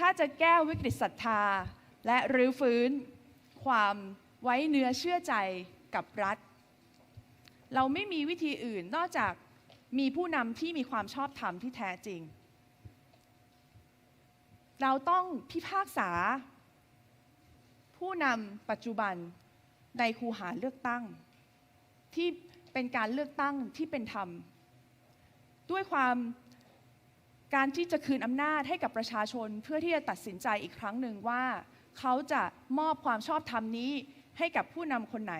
ถ้าจะแก้วิกฤตศรัทธา และรื้อฟื้น ความไว้เนื้อเชื่อใจกับรัฐ เราไม่มีวิธีอื่นนอกจากมีผู้นำที่มีความชอบธรรมที่แท้จริง เราต้องพิพากษา ผู้นำปัจจุบันในคูหาเลือกตั้ง ที่เป็นการเลือกตั้งที่เป็นธรรม ด้วยความ การที่จะคืนอำนาจให้กับประชาชนเพื่อที่จะตัดสินใจอีกครั้งหนึ่งว่า เขาจะมอบความชอบธรรมนี้ให้กับผู้นำคนไหน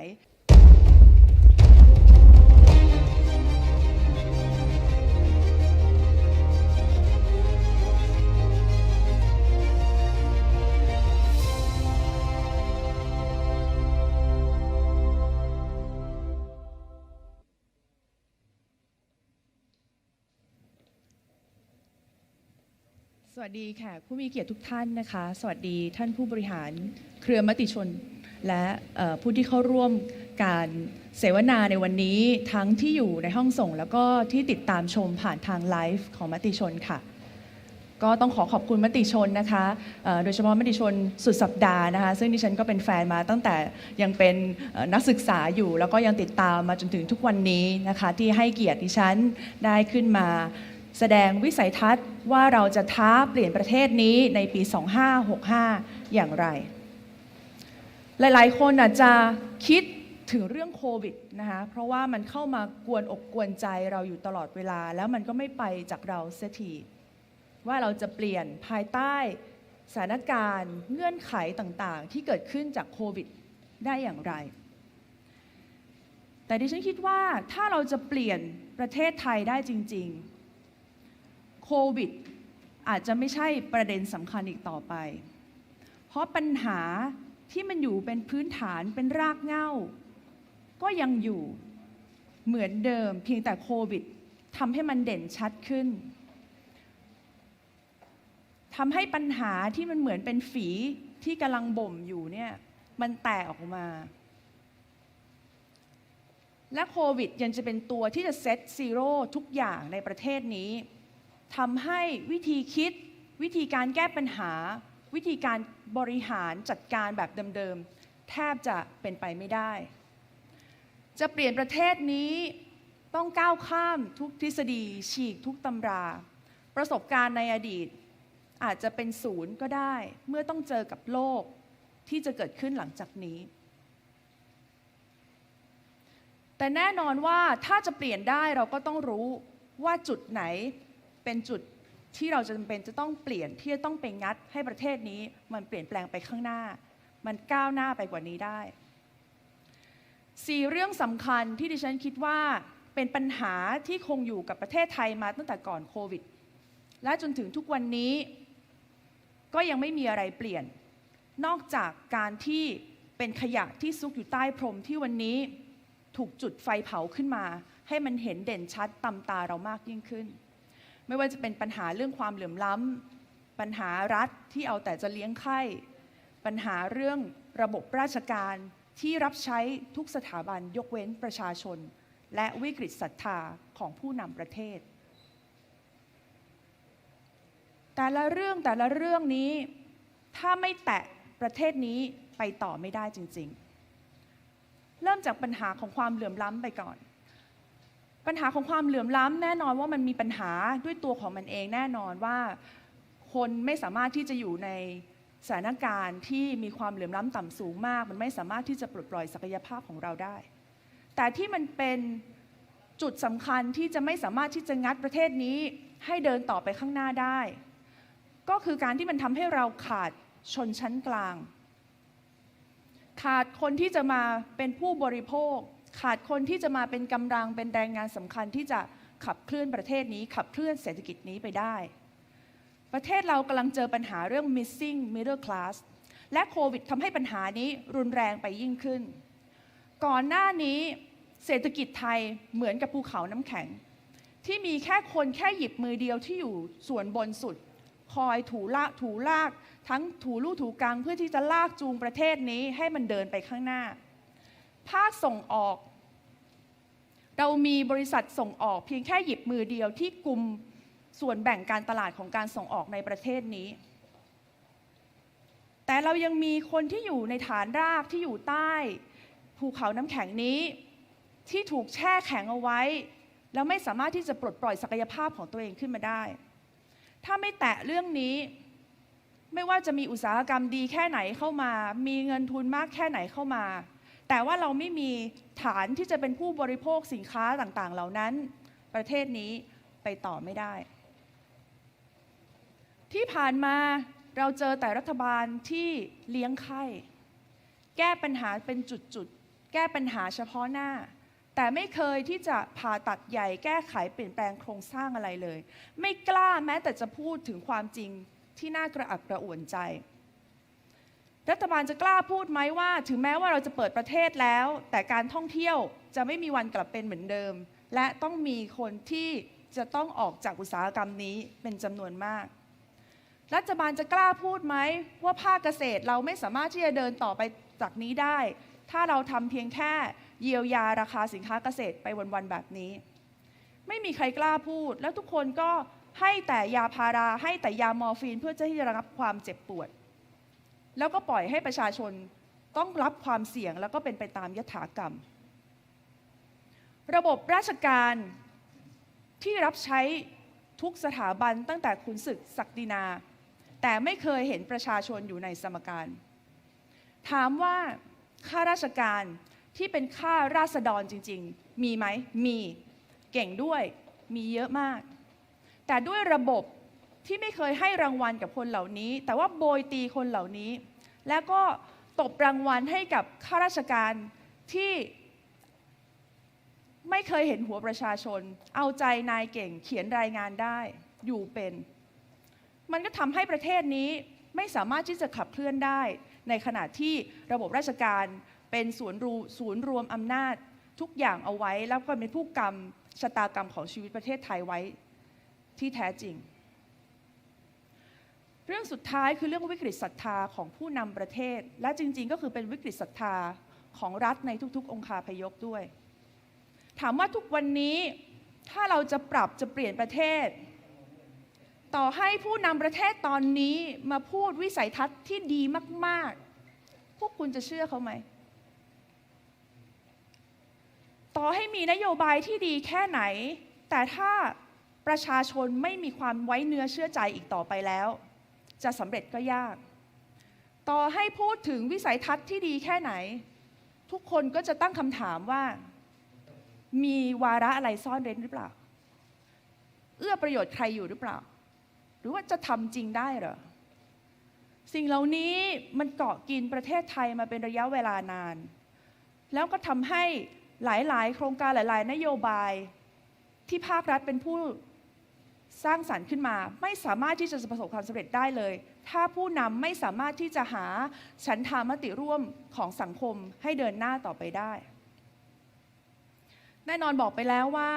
วัสดีค่ะ ผู้มีเกียรติทุกท่านนะคะ สวัสดีท่านผู้บริหารเครือมติชน และผู้ที่เข้าร่วมการเสวนาในวันนี้ทั้งที่อยู่ในห้องส่ง แล้วก็ที่ติดตามชมผ่านทางไลฟ์ของมติชนค่ะ ก็ต้องขอขอบคุณมติชนนะคะโดยเฉพาะมติชนสุดสัปดาห์นะคะ ซึ่งดิฉันก็เป็นแฟนมาตั้งแต่ยังเป็นนักศึกษาอยู่ แล้วก็ยังติดตามมาจนถึงทุกวันนี้นะคะ ที่ให้เกียรติดิฉันได้ขึ้นมา แสดงวิสัยทัศน์ว่าเราจะท้าเปลี่ยนประเทศนี้ในปี 2565 อย่างไร หลายๆ คนอาจจะคิดถึงเรื่องโควิดนะคะเพราะว่ามันเข้ามากวนอกกวนใจเราอยู่ตลอดเวลา แล้วมันก็ไม่ไปจากเราเสียทีว่าเราจะเปลี่ยนภายใต้สถานการณ์เงื่อนไขต่างๆ ที่เกิดขึ้นจากโควิดได้อย่างไร แต่ดิฉันคิดว่าถ้าเราจะเปลี่ยนประเทศไทยได้จริง ๆ โควิด อาจจะไม่ใช่ประเด็นสำคัญอีกต่อไป เพราะปัญหาที่มันอยู่เป็นพื้นฐานเป็นรากเหง้า ก็ยังอยู่เหมือนเดิม เพียงแต่โควิดทำให้มันเด่นชัดขึ้นทำให้ปัญหาที่มันเหมือนเป็นฝีที่กำลังบ่มอยู่เนี่ยมันแตกออกมา และโควิดยังจะเป็นตัวที่จะเซตซีโร่ทุกอย่างในประเทศนี้ ทำให้วิธีคิด วิธีการแก้ปัญหา วิธีการบริหารจัดการแบบเดิมๆ แทบจะเป็นไปไม่ได้ จะเปลี่ยนประเทศนี้ต้องก้าวข้ามทุกทฤษฎี ฉีกทุกตำรา ประสบการณ์ในอดีต อาจจะเป็นศูนย์ก็ได้ เมื่อต้องเจอกับโลกที่จะเกิดขึ้นหลังจากนี้ แต่แน่นอนว่าถ้าจะเปลี่ยนได้เราก็ต้องรู้ว่าจุดไหน เป็นจุดที่เราจะจำเป็นจะต้องเปลี่ยนที่จะต้องไปงัดให้ประเทศนี้ มันเปลี่ยนแปลงไปข้างหน้า มันก้าวหน้าไปกว่านี้ได้สี่เรื่องสำคัญที่ดิฉันคิดว่าเป็นปัญหาที่คงอยู่กับประเทศไทยมาตั้งแต่ก่อนโควิด และจนถึงทุกวันนี้ ก็ยังไม่มีอะไรเปลี่ยน นอกจากการที่เป็นขยะที่ซุกอยู่ใต้พรมที่วันนี้ถูกจุดไฟเผาขึ้นมา ให้มันเห็นเด่นชัดตำตาเรามากยิ่งขึ้น ไม่ว่าจะเป็นปัญหาเรื่องความเหลื่อมล้ำปัญหารัฐที่เอาแต่จะเลี้ยงไข้ ปัญหาเรื่องระบบราชการที่รับใช้ทุกสถาบันยกเว้นประชาชน และวิกฤตศรัทธาของผู้นำประเทศ แต่ละเรื่องแต่ละเรื่องนี้ถ้าไม่แตะประเทศนี้ไปต่อไม่ได้จริง ๆ เริ่มจากปัญหาของความเหลื่อมล้ำไปก่อน ปัญหาของความเหลื่อมล้ำแน่นอนว่ามันมีปัญหาด้วยตัวของมันเองแน่นอนว่า คนไม่สามารถที่จะอยู่ในสถานการณ์ที่มีความเหลื่อมล้ำต่ำสูงมาก มันไม่สามารถที่จะปลดปล่อยศักยภาพของเราได้ แต่ที่มันเป็นจุดสำคัญที่จะไม่สามารถที่จะงัดประเทศนี้ให้เดินต่อไปข้างหน้าได้ ก็คือการที่มันทำให้เราขาดชนชั้นกลาง ขาดคนที่จะมาเป็นผู้บริโภค ขาดคนที่จะมาเป็นกำลังเป็นแรงงานสำคัญที่จะขับเคลื่อนประเทศนี้ ขับเคลื่อนเศรษฐกิจนี้ไปได้ ประเทศเรากำลังเจอปัญหาเรื่อง missing middle class และโควิดทำให้ปัญหานี้รุนแรงไปยิ่งขึ้น ก่อนหน้านี้เศรษฐกิจไทยเหมือนกับภูเขาน้ำแข็ง ที่มีแค่คนแค่หยิบมือเดียวที่อยู่ส่วนบนสุด คอยถูละถูลาก ทั้งถูลู่ถูกลางเพื่อที่จะลากจูงประเทศนี้ให้มันเดินไปข้างหน้า ภาคส่งออก เรามีบริษัทส่งออกเพียงแค่หยิบมือเดียวที่กลุ่มส่วนแบ่งการตลาดของการส่งออกในประเทศนี้ แต่เรายังมีคนที่อยู่ในฐานรากที่อยู่ใต้ ภูเขาน้ำแข็งนี้ ที่ถูกแช่แข็งเอาไว้ แล้วไม่สามารถที่จะปลดปล่อยศักยภาพของตัวเองขึ้นมาได้ ถ้าไม่แตะเรื่องนี้ ไม่ว่าจะมีอุตสาหกรรมดีแค่ไหนเข้ามา มีเงินทุนมากแค่ไหนเข้ามา แต่ว่าเราไม่มีฐานที่จะเป็นผู้บริโภคสินค้าต่างๆ เหล่านั้น ประเทศนี้ไปต่อไม่ได้ ที่ผ่านมาเราเจอแต่รัฐบาลที่เลี้ยงไข้ แก้ปัญหาเป็นจุดๆ แก้ปัญหาเฉพาะหน้า แต่ไม่เคยที่จะผ่าตัดใหญ่แก้ไขเปลี่ยนแปลงโครงสร้างอะไรเลย ไม่กล้าแม้แต่จะพูดถึงความจริงที่น่ากระอักกระอ่วนใจ รัฐบาลจะกล้าพูดไหมว่า ถึงแม้ว่าเราจะเปิดประเทศแล้ว แต่การท่องเที่ยวจะไม่มีวันกลับเป็นเหมือนเดิม และต้องมีคนที่จะต้องออกจากอุตสาหกรรมนี้เป็นจำนวนมาก รัฐบาลจะกล้าพูดไหมว่าภาคเกษตรเราไม่สามารถที่จะเดินต่อไปจากนี้ได้ ถ้าเราทำเพียงแค่เยียวยาราคาสินค้าเกษตรไปวันๆแบบนี้ ไม่มีใครกล้าพูด แล้วทุกคนก็ให้แต่ยาพาราให้แต่ยามอร์ฟีนเพื่อที่จะระงับความเจ็บปวด แล้วก็ปล่อยให้ประชาชนต้องรับความเสี่ยงแล้วก็เป็นไปตามยถากรรม ระบบราชการที่รับใช้ทุกสถาบันตั้งแต่ขุนศึกศักดินา แต่ไม่เคยเห็นประชาชนอยู่ในสมการ ถามว่าข้าราชการที่เป็นข้าราษฎรจริง ๆ มีไหมมีเก่งด้วยมีเยอะมาก แต่ด้วยระบบ ที่ไม่เคยให้รางวัลกับคนเหล่านี้ แต่ว่าโบยตีคนเหล่านี้ แล้วก็ตบรางวัลให้กับข้าราชการที่ไม่เคยเห็นหัวประชาชน เอาใจนายเก่งเขียนรายงานได้อยู่เป็น มันก็ทำให้ประเทศนี้ไม่สามารถที่จะขับเคลื่อนได้ ในขณะที่ระบบราชการเป็นศูนย์รูศูนย์รวมอำนาจทุกอย่างเอาไว้ แล้วก็เป็นผู้กรรมชะตากรรมของชีวิตประเทศไทยไว้ที่แท้จริง เรื่องสุดท้ายคือเรื่องวิกฤตศรัทธาของผู้นำประเทศ และจริง ๆ ก็คือเป็นวิกฤตศรัทธาของรัฐในทุก ๆ องค์คาพยพด้วย ถามว่าทุกวันนี้ถ้าเราจะปรับจะเปลี่ยนประเทศ ต่อให้ผู้นำประเทศตอนนี้มาพูดวิสัยทัศน์ที่ดีมาก ๆ พวกคุณจะเชื่อเขาไหม ต่อให้มีนโยบายที่ดีแค่ไหน แต่ถ้าประชาชนไม่มีความไว้เนื้อเชื่อใจอีกต่อไปแล้ว จะสำเร็จก็ยาก ต่อให้พูดถึงวิสัยทัศน์ที่ดีแค่ไหน ทุกคนก็จะตั้งคำถามว่า มีวาระอะไรซ่อนเร้นหรือเปล่า เอื้อประโยชน์ใครอยู่หรือเปล่า หรือว่าจะทำจริงได้หรอ สิ่งเหล่านี้มันเกาะกินประเทศไทยมาเป็นระยะเวลานาน แล้วก็ทำให้หลาย ๆ โครงการหลาย ๆ นโยบายที่ภาครัฐเป็นผู้ สร้างสรรค์ขึ้นมา ไม่สามารถที่จะประสบความสำเร็จได้เลย ถ้าผู้นำไม่สามารถที่จะหาฉันทามติร่วมของสังคมให้เดินหน้าต่อไปได้ แน่นอนบอกไปแล้วว่า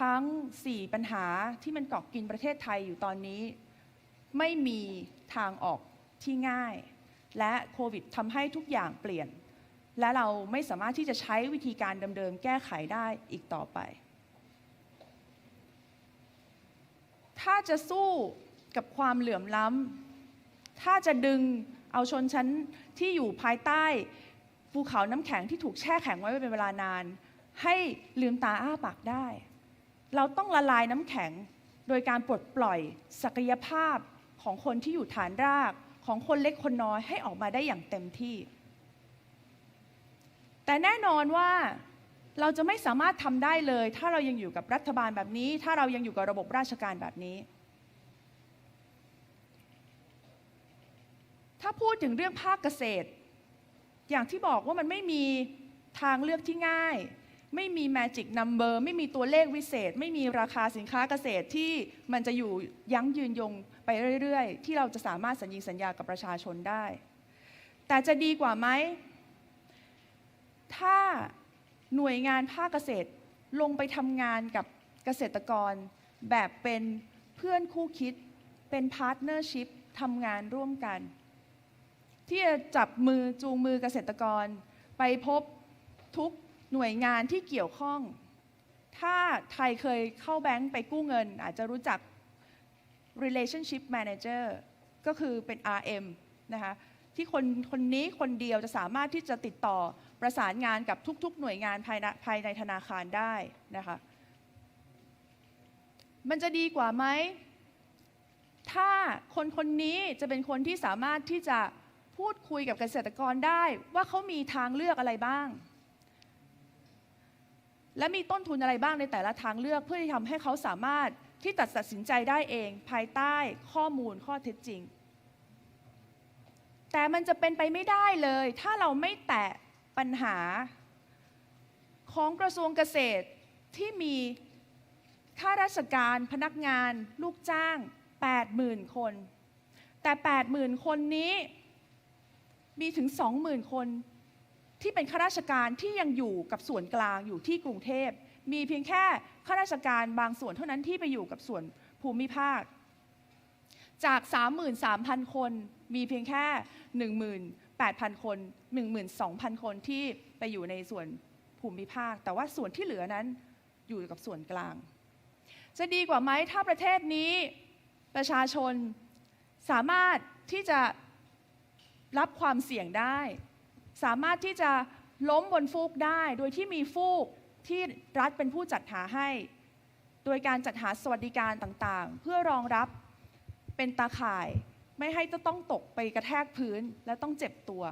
ทั้ง 4 ปัญหาที่มันเกาะกินประเทศไทยอยู่ตอนนี้ ไม่มีทางออกที่ง่าย และโควิดทำให้ทุกอย่างเปลี่ยน และเราไม่สามารถที่จะใช้วิธีการเดิมๆแก้ไขได้อีกต่อไป ถ้าจะสู้กับความเหลื่อมล้ำ ถ้าจะดึงเอาชนชั้นที่อยู่ภายใต้ภูเขาน้ำแข็งที่ถูกแช่แข็งไว้เป็นเวลานาน ให้ลืมตาอ้าปากได้ เราต้องละลายน้ำแข็งโดยการปลดปล่อยศักยภาพของคนที่อยู่ฐานรากของคนเล็กคนน้อยให้ออกมาได้อย่างเต็มที่ แต่แน่นอนว่า เราจะไม่สามารถทำได้เลย ถ้าเรายังอยู่กับรัฐบาลแบบนี้ ถ้าเรายังอยู่กับระบบราชการแบบนี้ ถ้าพูดถึงเรื่องภาคเกษตร อย่างที่บอกว่ามันไม่มีทางเลือกที่ง่าย ไม่มี magic number ไม่มีตัวเลขวิเศษ ไม่มีราคาสินค้าเกษตรที่มันจะอยู่ยั้งยืนยงไปเรื่อยๆ ที่เราจะสามารถสัญญิงสัญญากับประชาชนได้ แต่จะดีกว่าไหมถ้า หน่วยงานภาคเกษตรลงไปทำงานกับเกษตรกร แบบเป็นเพื่อนคู่คิด เป็นพาร์ทเนอร์ชิพทำงานร่วมกัน ที่จะจับมือจูงมือเกษตรกร ไปพบทุกหน่วยงานที่เกี่ยวข้อง ถ้าไทยเคยเข้าแบงก์ไปกู้เงิน อาจจะรู้จัก relationship manager ก็คือเป็น RM นะคะที่คนคนนี้คนเดียวจะสามารถที่จะติดต่อ ประสานงานกับทุกๆ หน่วยงานภายในภายในธนาคารได้นะคะ มันจะดีกว่าไหม ถ้าคนคนนี้จะเป็นคนที่สามารถที่จะพูดคุยกับเกษตรกรได้ว่าเขามีทางเลือกอะไรบ้าง และมีต้นทุนอะไรบ้างในแต่ละทางเลือกเพื่อที่ทำให้เขาสามารถที่ตัดตัดสินใจได้เอง ภายใต้ข้อมูลข้อเท็จจริง แต่มันจะเป็นไปไม่ได้เลย ถ้าเราไม่แตะ ปัญหาของกระทรวงเกษตรที่มีข้าราชการพนักงานลูกจ้าง 80,000 คน แต่ 80,000 คนนี้มีถึง 20,000 คนที่เป็นข้าราชการที่ยังอยู่กับส่วนกลางอยู่ที่กรุงเทพ มีเพียงแค่ข้าราชการบางส่วนเท่านั้นที่ไปอยู่กับส่วนภูมิภาค จาก 33,000 คน มีเพียงแค่ 8,000 คน 12,000 คนที่ไปอยู่ในส่วนภูมิภาค แต่ว่าส่วนที่เหลือนั้นอยู่กับส่วนกลาง จะดีกว่าไหมถ้าประเทศนี้ประชาชนสามารถที่จะรับความเสี่ยงได้ สามารถที่จะล้มบนฟูกได้ โดยที่มีฟูกที่รัฐเป็นผู้จัดหาให้ โดยการจัดหาสวัสดิการต่างๆ เพื่อรองรับเป็นตาข่าย ไม่ให้จะต้องตกไปกระแทกพื้นและต้องเจ็บตัว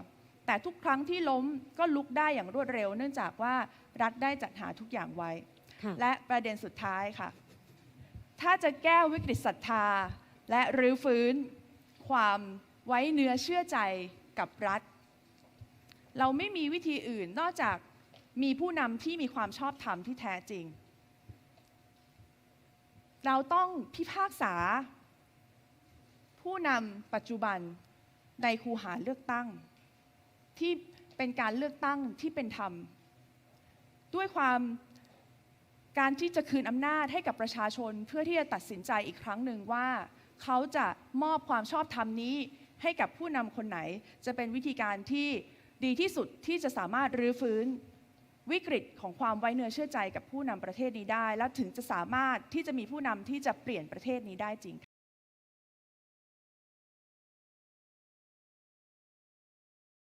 แต่ทุกครั้งที่ล้มก็ลุกได้อย่างรวดเร็ว เนื่องจากว่ารัฐได้จัดหาทุกอย่างไว้ค่ะและประเด็นสุดท้ายค่ะ ถ้าจะแก้วิกฤตศรัทธา และรื้อฟื้น ความไว้เนื้อเชื่อใจกับรัฐ เราไม่มีวิธีอื่นนอกจากมีผู้นำที่มีความชอบธรรมที่แท้จริง เราต้องพิพากษา ผู้นำปัจจุบันในคูหาเลือกตั้ง ที่เป็นการเลือกตั้งที่เป็นธรรม ด้วยความการที่จะคืนอำนาจให้กับประชาชนเพื่อที่จะตัดสินใจอีกครั้งหนึ่งว่า เขาจะมอบความชอบธรรมนี้ให้กับผู้นำคนไหน จะเป็นวิธีการที่ดีที่สุดที่จะสามารถรื้อฟื้นวิกฤตของความไว้เนื้อเชื่อใจกับผู้นำประเทศนี้ได้ และถึงจะสามารถที่จะมีผู้นำที่จะเปลี่ยนประเทศนี้ได้จริง